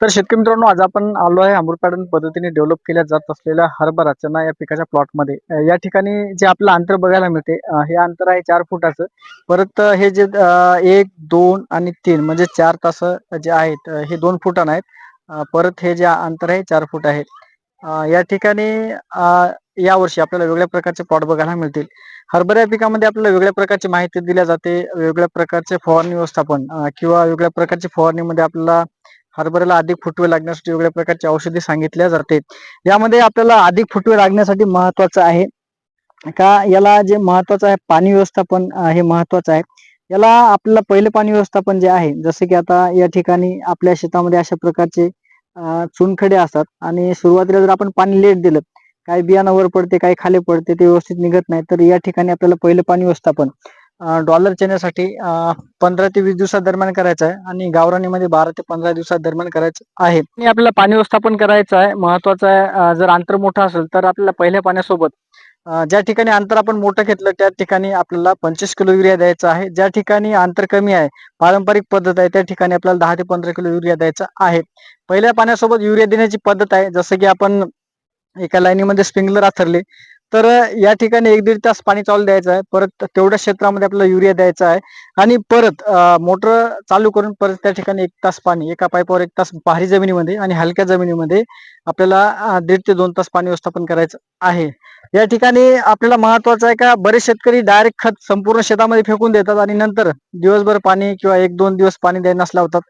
तर शेतकरी मित्रांनो आज आपण आलो आहे अमृतपाडन पद्धतीने डेव्हलप केल्या जात असलेल्या हरभरा चना या पिकाच्या प्लॉटमध्ये या ठिकाणी जे आपलं अंतर बघायला मिळते हे अंतर आहे चार फुटाचं. परत हे जे एक दोन आणि तीन म्हणजे चार तास जे आहेत हे दोन फुटानं आहेत. परत हे जे अंतर आहे चार फूट आहे. या ठिकाणी यावर्षी आपल्याला वेगळ्या प्रकारचे प्लॉट बघायला मिळतील. हरभरा पिकामध्ये आपल्याला वेगळ्या प्रकारची माहिती दिल्या जाते वेगळ्या प्रकारचे फवारणी व्यवस्थापन किंवा वेगळ्या प्रकारची फवारणीमध्ये आपल्याला हरभऱ्याला अधिक फुटवे लागण्यासाठी वेगळ्या प्रकारची औषधी सांगितल्या जाते. यामध्ये आपल्याला अधिक फुटवे लागण्यासाठी महत्वाचं आहे. का याला जे महत्वाचं आहे पाणी व्यवस्थापन हे महत्वाचं आहे. याला आपल्याला पहिले पाणी व्यवस्थापन जे आहे जसे की आता या ठिकाणी आपल्या शेतामध्ये अशा प्रकारचे चुनखडे असतात. आणि सुरुवातीला जर आपण पाणी लेट दिलं काही बियाणं वर पडते काही खाली पडते ते व्यवस्थित निघत नाही तर या ठिकाणी आपल्याला पहिलं पाणी व्यवस्थापन. डॉलर चेण्यासाठी पंधरा ते वीस दिवसा दरम्यान करायचं आहे आणि गावराणीमध्ये बारा ते पंधरा दिवसा दरम्यान करायचं आहे. आणि आपल्याला पाणी व्यवस्थापन करायचं आहे. महत्वाचं आहे जर अंतर मोठं असेल तर आपल्याला पहिल्या पाण्यासोबत ज्या ठिकाणी अंतर आपण मोठं घेतलं त्या ठिकाणी आपल्याला पंचवीस किलो युरिया द्यायचा आहे. ज्या ठिकाणी अंतर कमी आहे पारंपरिक पद्धत आहे त्या ठिकाणी आपल्याला दहा ते पंधरा किलो युरिया द्यायचा आहे. पहिल्या पाण्यासोबत युरिया देण्याची पद्धत आहे. जसं की आपण एका लाईनीमध्ये स्प्रिंकलर आथरले तर या ठिकाणी एक दीड तास पाणी चालू द्यायचं आहे. परत तेवढ्या क्षेत्रामध्ये आपल्याला युरिया द्यायचा आहे. आणि परत मोटर चालू करून परत त्या ठिकाणी एक तास पाणी एका पाईपवर एक तास भारी जमिनीमध्ये आणि हलक्या जमिनीमध्ये आपल्याला दीड ते दोन तास पाणी व्यवस्थापन करायचं आहे. या ठिकाणी आपल्याला महत्वाचं आहे का बरेच शेतकरी डायरेक्ट खत संपूर्ण शेतामध्ये फेकून देतात आणि नंतर दिवसभर पाणी किंवा एक दोन दिवस पाणी द्यायला लावतात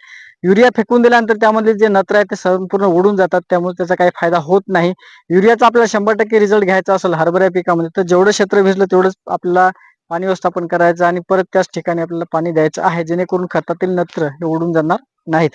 युरिया फेकून दिल्यानंतर त्यामध्ये जे नत्र आहेत ते संपूर्ण उडून जातात त्यामुळे त्याचा काही फायदा होत नाही. युरियाचा आपल्याला शंभर टक्के रिझल्ट घ्यायचा असेल हरभरा पिकामध्ये तर जेवढं क्षेत्र भिजलं तेवढंच आपल्याला पाणी व्यवस्थापन करायचं आणि परत त्याच ठिकाणी आपल्याला पाणी द्यायचं आहे जेणेकरून खतातील नत्र हे उडून जाणार नाहीत.